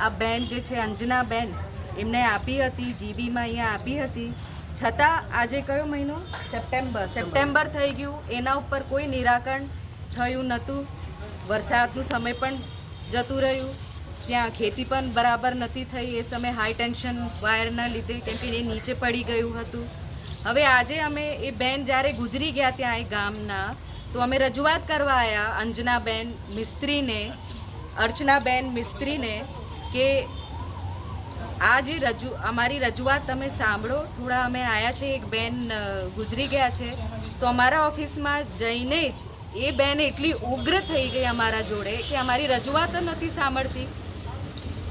આ બેન જે છે, અંજના બેન, એમને આપી હતી, જીબીમાં અહીંયા આપી હતી. છતાં આજે કયો મહિનો? સપ્ટેમ્બર. સપ્ટેમ્બર થઈ ગયું. એના ઉપર કોઈ નિરાકરણ થયું નહોતું. વરસાદનું સમય પણ જતું રહ્યું. ત્યાં ખેતી પણ બરાબર નથી થઈ. એ સમયે હાઈ ટેન્શન વાયરના લીધે કેમ કે એ નીચે પડી ગયું હતું. હવે આજે અમે એ બેન જ્યારે ગુજરી ગયા ત્યાં એ ગામના, તો અમે રજૂઆત કરવા આવ્યા અંજનાબેન મિસ્ત્રીને અર્ચનાબેન મિસ્ત્રીને કે આ જે રજૂ, અમારી રજૂઆત તમે સાંભળો. થોડા અમે આવ્યા છે, એક બેન ગુજરી ગયા છે. તો અમારા ઓફિસમાં જઈને જ એ બેન એટલી ઉગ્ર થઈ ગઈ અમારા જોડે કે અમારી રજૂઆત નથી સાંભળતી.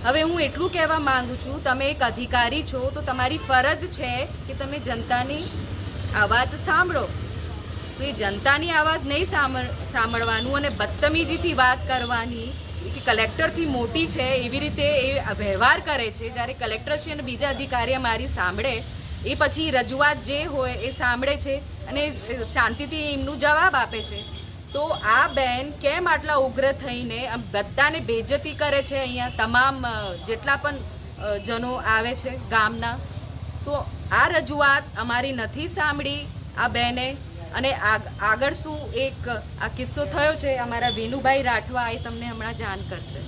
હવે હું એટલું કહેવા માંગુ છું, તમે એક અધિકારી છો, તો તમારી ફરજ છે કે તમે જનતાની અવાજ સાંભળો. તો એ જનતાની અવાજ નહીં સાંભળ, સાંભળવાનું અને બદતમીજીથી વાત કરવાની કે કલેક્ટરથી મોટી છે, એવી રીતે એ વ્યવહાર કરે છે, જ્યારે કલેક્ટરશ્રી અને બીજા અધિકારી મારી સાંભળે, એ પછી રજૂઆત જે હોય એ સાંભળે છે અને શાંતિથી એમનું જવાબ આપે છે. તો આ બેન કેમ આટલા ઉગ્ર થઈને બધાને બેજતી કરે છે અહીંયા? તમામ જેટલા પણ જનો આવે છે ગામના. તો આ રજૂઆત અમારી નથી સાંભળી આ બેને. અને આગ- આગળ શું એક આ કિસ્સો થયો છે અમારા વિનુભાઈ રાઠવા, એ તમને હમણાં જાણ કરશે.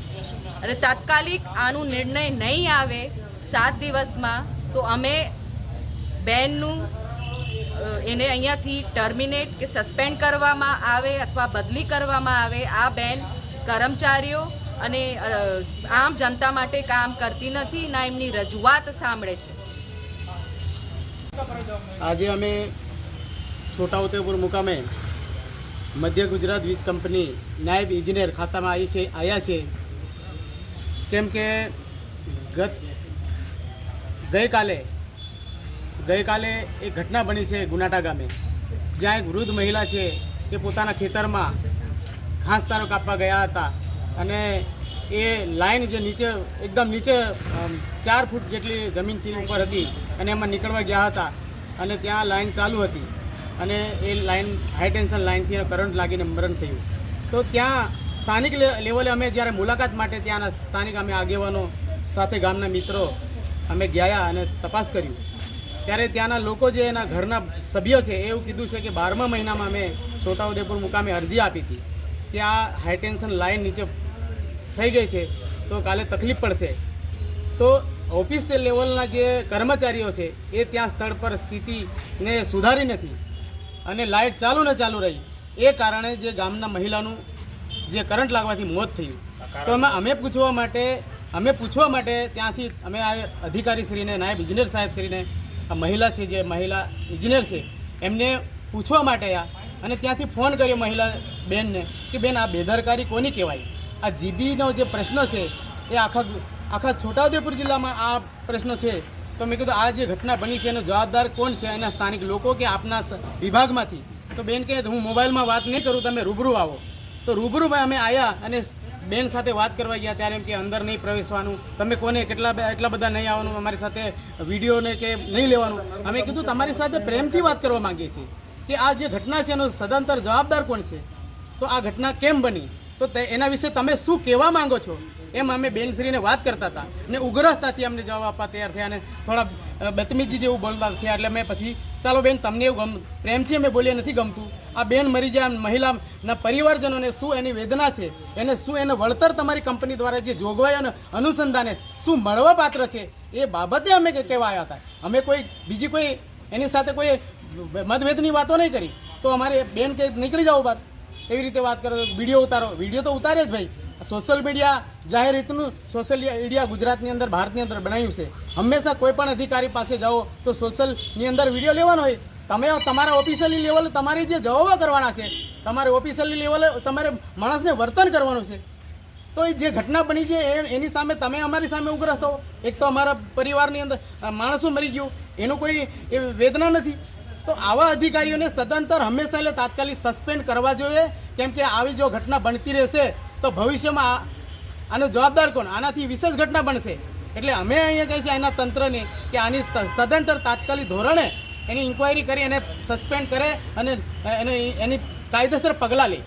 અને તાત્કાલિક આનું નિર્ણય નહીં આવે સાત દિવસમાં, તો અમે બેનનું એને અહીંયાથી ટર્મિનેટ કે સસ્પેન્ડ કરવામાં આવે અથવા બદલી કરવામાં આવે, આ બેન કર્મચારીઓ અને આમ જનતા માટે કામ કરતી નથી, ના એમની રજૂઆત સાંભળે છે. આજે અમે છોટાઉદેપુર મુકામે મધ્ય ગુજરાત વીજ કંપની નાયબ ઇજનેર ખાતામાં આવી છે, આવ્યા છે. કેમ કે ગત ગઈકાલે ગઈકાલે એક ઘટના બની છે ગુનાટા ગામે, જ્યાં એક વૃદ્ધ મહિલા છે તે પોતાના ખેતરમાં ઘાસ ચારો કાપવા ગયા હતા અને એ લાઈન જે નીચે, એકદમ નીચે ચાર ફૂટ જેટલી જમીનથી ઉપર હતી અને એમાં નીકળવા ગયા હતા અને ત્યાં લાઈન ચાલુ હતી. અને એ લાઇન હાઈ ટેન્શન લાઇનથી કરંટ લાગીને મરણ થયું. તો ત્યાં સ્થાનિક લેવલે અમે જ્યારે મુલાકાત માટે ત્યાંના સ્થાનિક અમે આગેવાનો સાથે ગામના મિત્રો અમે ગયા અને તપાસ કર્યું. ત્યારે ત્યાંના લોકો જે એના ઘરના સભ્યો છે એવું કીધું છે કે બારમા મહિનામાં અમે છોટાઉદેપુર મુકામે અરજી આપી હતી. ત્યાં હાઈ ટેન્શન લાઇન નીચે થઈ ગઈ છે, તો કાલે તકલીફ પડશે. તો ઓફિસિયલ લેવલના જે કર્મચારીઓ છે, એ ત્યાં સ્થળ પર સ્થિતિને સુધારી નથી. અને લાઇટ ચાલુ ને ચાલુ રહી. એ કારણે જે ગામના મહિલાનું જે કરંટ લાગવાથી મોત થયું. તો એમાં અમે પૂછવા માટે અમે પૂછવા માટે ત્યાંથી અમે આ અધિકારીશ્રીને નાયબ ઇજનેર સાહેબશ્રીને આ મહિલા છે જે મહિલા ઇજનેર છે એમને પૂછવા માટે આ. અને ત્યાંથી ફોન કર્યો મહિલા બેનને કે બેન આ બેદરકારી કોની કહેવાય? આ જીબીનો જે પ્રશ્ન છે એ આખા આખા છોટાઉદેપુર જિલ્લામાં આ પ્રશ્ન છે. તો મેં કીધું, આ જે ઘટના બની છે, એનો જવાબદાર કોણ છે એના સ્થાનિક લોકો કે આપના વિભાગમાંથી? તો બેન કહે, હું મોબાઈલમાં વાત નહીં કરું, તમે રૂબરૂ આવો. તો રૂબરૂ ભાઈ અમે આવ્યા અને બેન સાથે વાત કરવા ગયા ત્યારે એમ કે, અંદર નહીં પ્રવેશવાનું. તમે કોને કેટલા એટલા બધા નહીં આવવાનું, અમારી સાથે વિડીયોને કે નહીં લેવાનું. અમે કીધું, તમારી સાથે પ્રેમથી વાત કરવા માંગીએ છીએ કે આ જે ઘટના છે, એનો સદંતર જવાબદાર કોણ છે? તો આ ઘટના કેમ બની? તો, એના વિશે તમે શું કહેવા માંગો છો? એમ અમે બેનશ્રીને વાત કરતા હતા ને ઉગ્રતાથી અમને જવાબ આપવા તૈયાર થયા અને થોડા બતમીજી જેવું બોલતા થયા. એટલે મેં પછી, ચાલો બેન, તમને એવું ગમ, પ્રેમથી અમે બોલીએ, નથી ગમતું. આ બેન મરી ગયા મહિલાના પરિવારજનોને શું એની વેદના છે? એને શું એને વળતર તમારી કંપની દ્વારા જે જોગવાઈ અને અનુસંધાને શું મળવા પાત્ર છે? એ બાબતે અમે કહેવા આવ્યા હતા. અમે કોઈ, બીજી કોઈ એની સાથે કોઈ મતભેદની વાતો નહીં કરી. તો અમારે બેન કે નીકળી જાઓ બાર એવી રીતે વાત કરો, વીડિયો ઉતારો. વીડિયો તો ઉતારે જ ભાઈ. સોશિયલ મીડિયા જાહેર રીતનું સોશિયલ મીડિયા ગુજરાતની અંદર, ભારતની અંદર બનાવ્યું છે. હંમેશા કોઈ પણ અધિકારી પાસે જાઓ તો સોશિયલની અંદર વીડિયો લેવાનો હોય. તમે તમારા ઓફિશિયલી લેવલે તમારી જે જવાબો કરવાના છે, તમારે ઓફિશિયલી લેવલે તમારે માણસને વર્તન કરવાનું છે. તો એ જે ઘટના બની છે એની સામે તમે અમારી સામે ઉગ્ર થો એક તો અમારા પરિવારની અંદર માણસો મરી ગયું. એનું કોઈ એ વેદના નથી. તો આવા અધિકારીઓને સદંતર હંમેશા એટલે તાત્કાલિક સસ્પેન્ડ કરવા જોઈએ. કેમ કે આવી જો ઘટના બનતી રહેશે તો ભવિષ્યમાં આનો જવાબદાર કોણ? આનાથી વિશેષ ઘટના બનશે. એટલે અમે અહીંયા કહીએ છીએ એના તંત્રને કે આની સદંતર તાત્કાલિક ધોરણે એની ઇન્ક્વાયરી કરી એને સસ્પેન્ડ કરે અને, એને, એની કાયદેસર પગલાં લે.